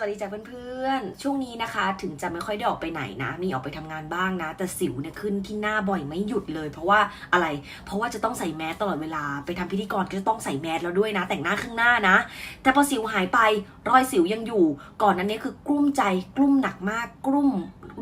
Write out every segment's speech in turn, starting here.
สวัสดีจ้ะเพื่อนๆ ช่วงนี้นะคะ ถึงจะไม่ค่อยได้ออกไปไหนนะ มีออกไปทำงานบ้างนะ แต่สิวเนี่ยขึ้นที่หน้าบ่อยไม่หยุดเลย เพราะว่าอะไร เพราะว่าจะต้องใส่แมสตลอดเวลา ไปทำพิธีกรก็จะต้องใส่แมสแล้วด้วยนะ แต่งหน้าครึ่งหน้านะ แต่พอสิวหายไปรอยสิวยังอยู่ ก่อนนั้นเนี่ยคือกลุ้มใจกลุ้มหนักมากกลุ้ม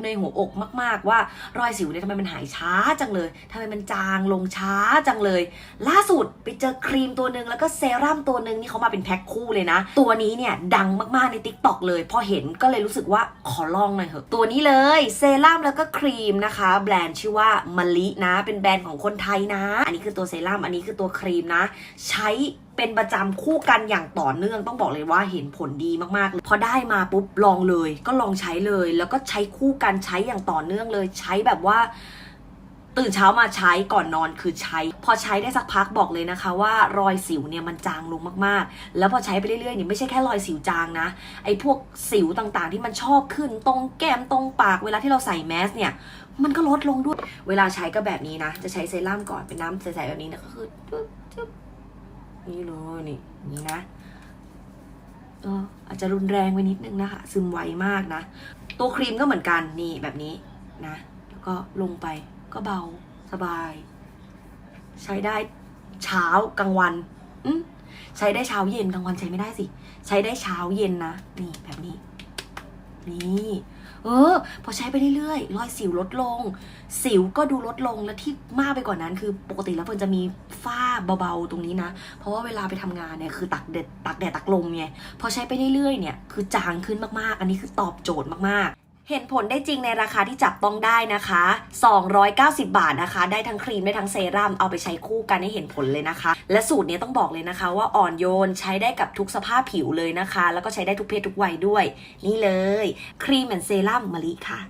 ในหัวอกมาก ๆ ว่ารอยสิวเนี่ยทำไมมันหายช้าจังเลยทำไมมันจางลงช้าจังเลย ล่าสุดไปเจอครีมตัวหนึ่งแล้วก็เซรั่มตัวหนึ่งนี่เขามาเป็นแพ็คคู่เลยนะ ตัวนี้เนี่ยดังมากๆใน t ิ k t o k เลย พอเห็นก็เลยรู้สึกว่าขอลองหน่อยเถอะตัวนี้เลยเซรั่มแล้วก็ครีมนะคะ แบรนด์ชื่อว่ามะลินะ เป็นแบรนด์ของคนไทยนะ อันนี้คือตัวเซรั่มอันนี้คือตัวครีมนะ ใช้ เป็นประจำคู่กันอย่างต่อเนื่องต้องบอกเลยว่าเห็นผลดีมากๆเลยพอได้มาปุ๊บลองเลย ก็ลองใช้เลย แล้วก็ใช้คู่กันใช้อย่างต่อเนื่องเลย ใช้แบบว่าตื่นเช้ามาใช้ก่อนนอนคือใช้ พอใช้ได้สักพักบอกเลยนะคะ ว่ารอยสิวเนี่ยมันจางลงมากๆ แล้วพอใช้ไปเรื่อยๆเนี่ยไม่ใช่แค่รอยสิวจางนะไอ้พวกสิวต่างๆ ที่มันชอบขึ้นตรงแก้มตรงปากเวลาที่เราใส่แมสเนี่ยมันก็ลดลงด้วย เวลาใช้ก็แบบนี้นะ จะใช้เซรั่มก่อนเป็นน้ำใสๆแบบนี้นะก็คือ นี่เลยนี่นี้นะเอออาจจะรุนแรงไปนิดนึงนะคะ ซึมไวมากนะ ตัวครีมก็เหมือนกันนี่แบบนี้นะ แล้วก็ลงไปก็เบาสบาย ใช้ได้เช้ากลางวันอืใช้ได้เช้าเย็นกลางวันใช้ไม่ได้สิ ใช้ได้เช้าเย็นนะ นี่แบบนี้ นี่ เออ พอใช้ไปเรื่อยๆ รอยสิวลดลง สิวก็ดูลดลงและที่มากไปกว่านั้น คือปกติแล้วเฟิร์นจะมีฝ้าเบาๆตรงนี้นะ เพราะว่าเวลาไปทำงานเนี่ยคือตักแดดตักแดดตักลมไงพอใช้ไปเรื่อยๆเนี่ยคือจางขึ้นมากๆ อันนี้คือตอบโจทย์มาก เห็นผลได้จริงในราคาที่จับต้องได้นะคะ 290 บาทนะคะ ได้ทั้งครีมได้ทั้งเซรั่ม เอาไปใช้คู่กันให้เห็นผลเลยนะคะ และสูตรนี้ต้องบอกเลยนะคะว่าอ่อนโยนใช้ได้กับทุกสภาพผิวเลยนะคะ แล้วก็ใช้ได้ทุกเพศทุกวัยด้วย นี่เลย ครีมเหมือนเซรั่มมะลิค่ะ